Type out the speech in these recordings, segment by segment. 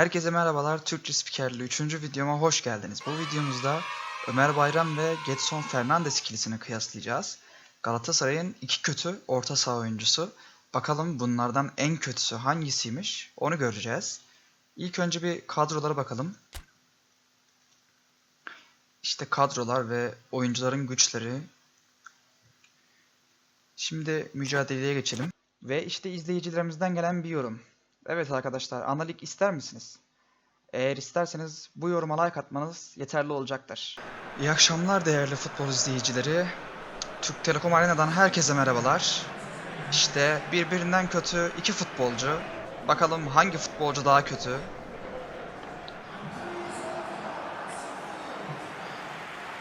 Herkese merhabalar. Türkçe spikerli 3. videoma hoş geldiniz. Bu videomuzda Ömer Bayram ve Getson Fernandes ikilisini kıyaslayacağız. Galatasaray'ın iki kötü orta saha oyuncusu. Bakalım bunlardan en kötüsü hangisiymiş onu göreceğiz. İlk önce bir kadrolara bakalım. İşte kadrolar ve oyuncuların güçleri. Şimdi mücadeleye geçelim. Ve işte izleyicilerimizden gelen bir yorum. Evet arkadaşlar, analik ister misiniz? Eğer isterseniz bu yoruma like atmanız yeterli olacaktır. İyi akşamlar değerli futbol izleyicileri. Türk Telekom Arena'dan herkese merhabalar. İşte birbirinden kötü iki futbolcu. Bakalım hangi futbolcu daha kötü?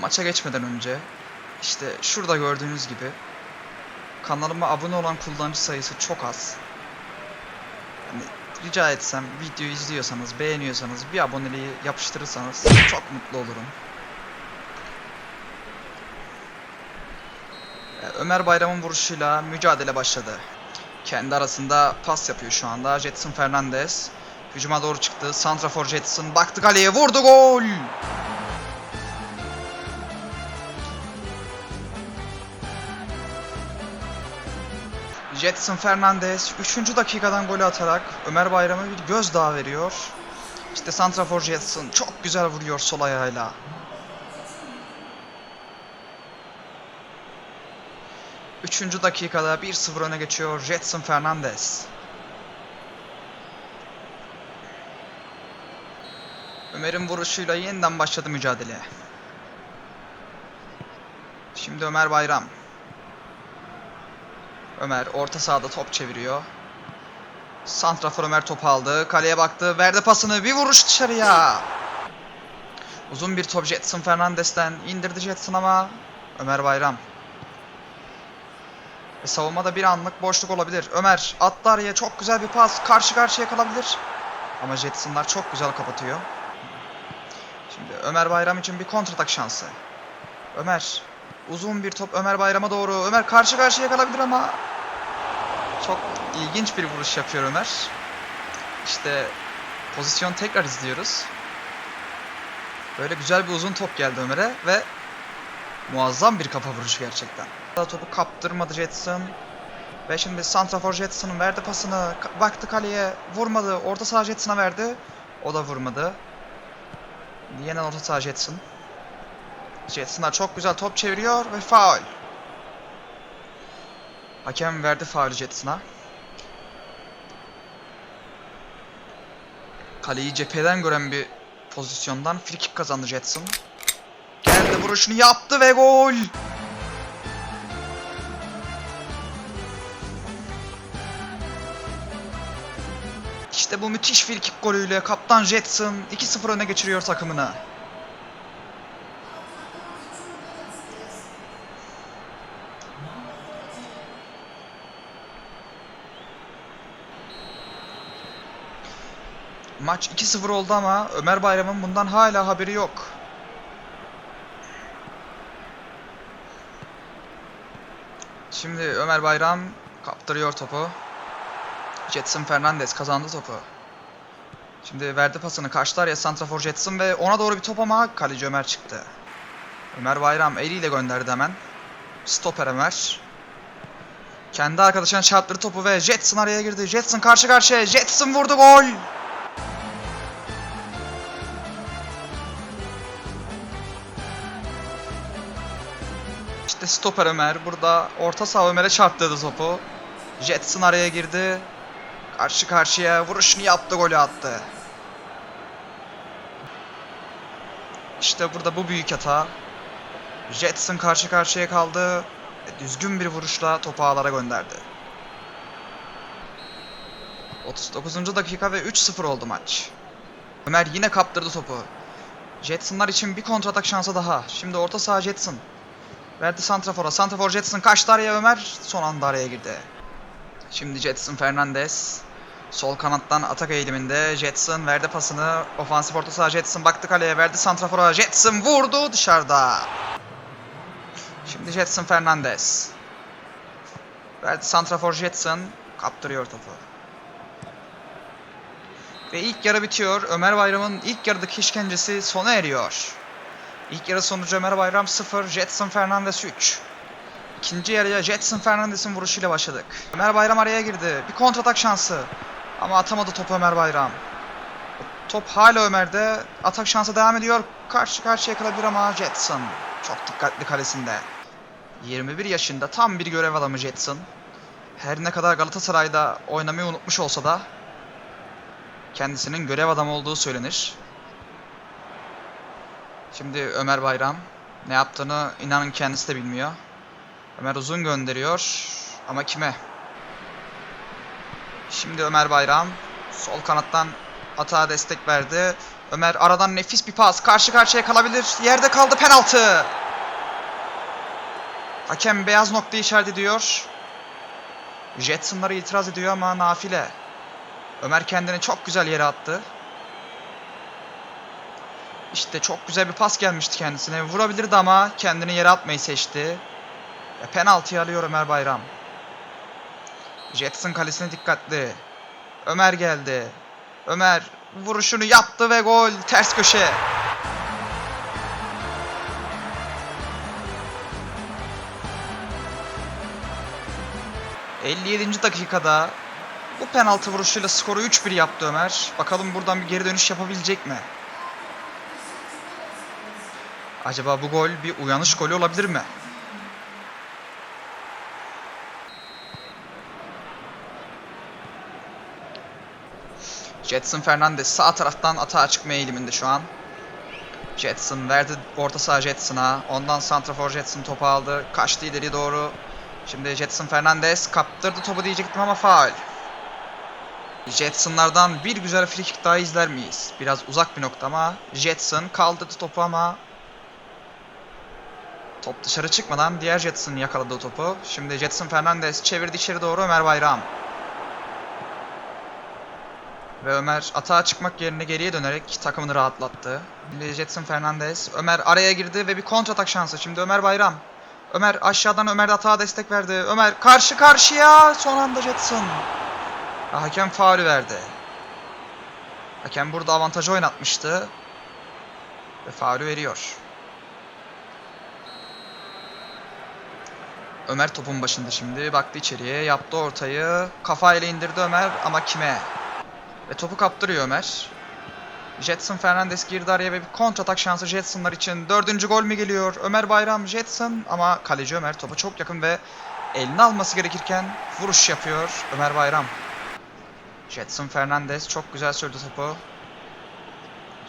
Maça geçmeden önce işte şurada gördüğünüz gibi kanalıma abone olan kullanıcı sayısı çok az. Rica etsem videoyu izliyorsanız, beğeniyorsanız bir aboneliği yapıştırırsanız çok mutlu olurum. Ee, Ömer Bayram'ın vuruşuyla mücadele başladı. Kendi arasında pas yapıyor şu anda. Jetson Fernandez. Hücuma doğru çıktı. Santrafor Jetson baktı kaleye vurdu gol. Jetson Fernandez 3. dakikadan golü atarak Ömer Bayram'a bir gözdağı veriyor. İşte Santrafor Jetson çok güzel vuruyor sol ayağıyla. Üçüncü dakikada 1-0 öne geçiyor Jetson Fernandez. Ömer'in vuruşuyla yeniden başladı mücadele. Şimdi Ömer Bayram. Ömer orta sahada top çeviriyor. Santrafor Ömer topu aldı. Kaleye baktı. Verdi pasını. Bir vuruş dışarıya. Uzun bir top Jetson Fernandes'ten indirdi Jetson ama Ömer Bayram. Ve savunmada bir anlık boşluk olabilir. Ömer attı araya çok güzel bir pas. Karşı karşıya kalabilir. Ama Jetson'lar çok güzel kapatıyor. Şimdi Ömer Bayram için bir kontratak şansı. Ömer uzun bir top Ömer Bayram'a doğru. Ömer karşı karşıya kalabilir ama çok ilginç bir vuruş yapıyor Ömer. İşte pozisyon tekrar izliyoruz. Böyle güzel bir uzun top geldi Ömer'e ve muazzam bir kafa vuruşu gerçekten. Topu kaptırmadı Jetson. Ve şimdi Santrafor Jetson'un verdi pasını. Baktı kaleye. Vurmadı. Orta saha Jetson'a verdi. O da vurmadı. Yeniden orta saha Jetson. Jetson'lar çok güzel top çeviriyor ve faul. Hakem verdi faulü Jetson'a. Kaleyi cepheden gören bir pozisyondan free kick kazandı Jetson. Geldi vuruşunu yaptı ve gol. İşte bu müthiş free kick golüyle kaptan Jetson 2-0 öne geçiriyor takımını. Maç 2-0 oldu ama Ömer Bayram'ın bundan hala haberi yok. Şimdi Ömer Bayram kaptırıyor topu. Jetson Fernandez kazandı topu. Şimdi verdi pasını kaçlar ya Santrafor Jetson ve ona doğru bir top ama kaleci Ömer çıktı. Ömer Bayram eliyle gönderdi hemen. Stoper Ömer. Kendi arkadaşına çarptırdı topu ve Jetson araya girdi. Jetson karşı karşıya. Jetson vurdu gol. İşte stoper Ömer. Burada orta saha Ömer'e çarptırdı topu. Jetson araya girdi. Karşı karşıya vuruşunu yaptı, golü attı. İşte burada bu büyük hata. Jetson karşı karşıya kaldı. Düzgün bir vuruşla topu ağlara gönderdi. 39. dakika ve 3-0 oldu maç. Ömer yine kaptırdı topu. Jetson'lar için bir kontratak şansı daha. Şimdi orta saha Jetson. Verdi Santrafor'a. Santrafor Jetson kaçtı araya Ömer. Son anda araya girdi. Şimdi Jetson Fernandez. Sol kanattan atak eğiliminde. Jetson verdi pasını. Ofansif orta saha Jetson baktı kaleye. Verdi Santrafor'a. Jetson vurdu dışarıda. Şimdi Jetson Fernandez. Verdi Santrafor Jetson. Kaptırıyor topu. Ve ilk yarı bitiyor. Ömer Bayram'ın ilk yarıdaki işkencesi sona eriyor. İlk yarı sonucu Ömer Bayram 0, Jetson Fernandez 3. İkinci yarıya Jetson Fernandez'in vuruşuyla başladık. Ömer Bayram araya girdi. Bir kontratak şansı. Ama atamadı topu Ömer Bayram. Top hala Ömer'de. Atak şansı devam ediyor. Karşı karşıya kalabilir ama Jetson. Çok dikkatli kalesinde. 21 yaşında tam bir görev adamı Jetson. Her ne kadar Galatasaray'da oynamayı unutmuş olsa da kendisinin görev adamı olduğu söylenir. Şimdi Ömer Bayram ne yaptığını inanın kendisi de bilmiyor. Ömer uzun gönderiyor ama kime? Şimdi Ömer Bayram sol kanattan atağa destek verdi. Ömer aradan nefis bir pas. Karşı karşıya kalabilir. Yerde kaldı penaltı. Hakem beyaz noktayı işaret ediyor. Jetson'lara itiraz ediyor ama nafile. Ömer kendini çok güzel yere attı. İşte çok güzel bir pas gelmişti kendisine. Vurabilirdi ama kendini yere atmayı seçti. Ve penaltıyı alıyor Ömer Bayram. Jetson kalesine dikkatli. Ömer geldi. Ömer vuruşunu yaptı ve gol. Ters köşe. ...57. dakikada... ...bu penaltı vuruşuyla skoru 3-1 yaptı Ömer. Bakalım buradan bir geri dönüş yapabilecek mi? Acaba bu gol bir uyanış golü olabilir mi? Jetson Fernandez sağ taraftan atağa çıkma eğiliminde şu an. Jetson verdi orta saha Jetson'a. Ondan Santrafor Jetson topu aldı. Kaçtı ileri doğru. Şimdi Jetson Fernandez kaptırdı topu diyecektim ama faul. Jetson'lardan bir güzel free kick daha izler miyiz? Biraz uzak bir nokta ama Jetson kaldırdı topu ama Top dışarı çıkmadan diğer Jetson yakaladı topu. Şimdi Jetson Fernandez çevirdi içeri doğru Ömer Bayram. Ve Ömer atağa çıkmak yerine geriye dönerek takımını rahatlattı. Şimdi Jetson Fernandez. Ömer araya girdi ve bir kontratak şansı. Şimdi Ömer Bayram. Ömer aşağıdan Ömer de atağa destek verdi. Ömer karşı karşıya. Son anda Jetson. Hakem faulü verdi. Hakem burada avantajı oynatmıştı. Ve faulü veriyor. Ömer topun başında şimdi. Baktı içeriye. Yaptı ortayı. Kafayla indirdi Ömer ama kime? Ve topu kaptırıyor Ömer. Jetson Fernandez girdi araya ve bir kontratak şansı Jetson'lar için. Dördüncü gol mü geliyor? Ömer Bayram Jetson ama kaleci Ömer topa çok yakın ve elini alması gerekirken vuruş yapıyor Ömer Bayram. Jetson Fernandez çok güzel sürdü topu.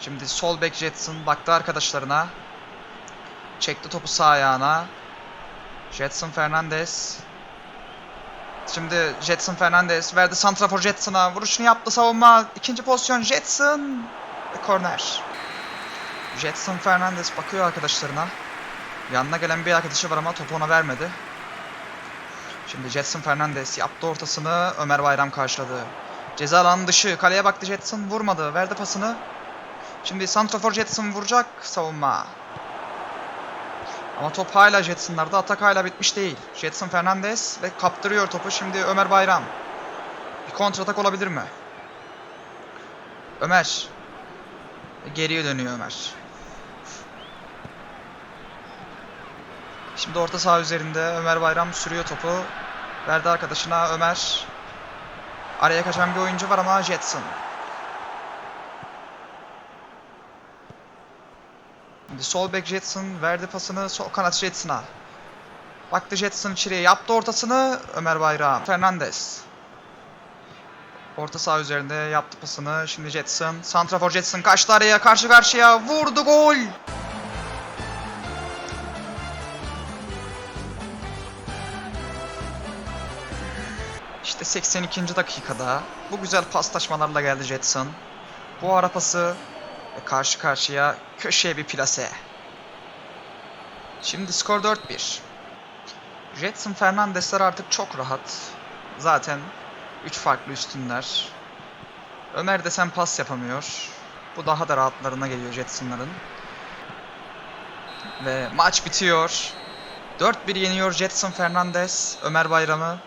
Şimdi sol bek Jetson baktı arkadaşlarına. Çekti topu sağ ayağına. Jetson Fernandez. Şimdi Jetson Fernandez verdi Santrafor Jetson'a. Vuruşunu yaptı savunma. İkinci pozisyon Jetson. Ve korner. Jetson Fernandez bakıyor arkadaşlarına. Yanına gelen bir arkadaşı var ama topu ona vermedi. Şimdi Jetson Fernandez yaptı ortasını. Ömer Bayram karşıladı. Ceza alanı dışı. Kaleye baktı Jetson vurmadı. Verdi pasını. Şimdi Santrafor Jetson vuracak. Savunma. Ama top hala Jetson'larda. Atak hala bitmiş değil. Jetson Fernandez ve kaptırıyor topu. Şimdi Ömer Bayram. Bir kontratak olabilir mi? Ömer. Geriye dönüyor Ömer. Şimdi orta saha üzerinde Ömer Bayram sürüyor topu. Verdi arkadaşına Ömer. Araya kaçan bir oyuncu var ama Jetson. Şimdi sol bek Jetson verdi pasını sol kanat Jetson'a. Baktı Jetson içeriye yaptı ortasını Ömer Bayram. Fernandez. Orta saha üzerinde yaptı pasını. Şimdi Jetson. Santrafor Jetson kaçtı araya karşı karşıya vurdu gol. İşte 82. dakikada bu güzel paslaşmalarla geldi Jetson. Bu ara pası ve karşı karşıya köşeye bir plase. Şimdi skor 4-1. Jetson Fernandezler artık çok rahat. Zaten 3 farklı üstünler. Ömer desen pas yapamıyor. Bu daha da rahatlarına geliyor Jetson'ların. Ve maç bitiyor. 4-1 yeniyor Jetson Fernandez Ömer Bayram'ı.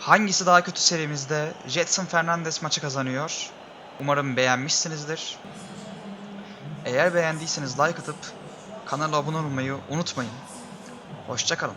Hangisi daha kötü serimizde? Jetson Fernandez maçı kazanıyor. Umarım beğenmişsinizdir. Eğer beğendiyseniz like atıp kanala abone olmayı unutmayın. Hoşçakalın.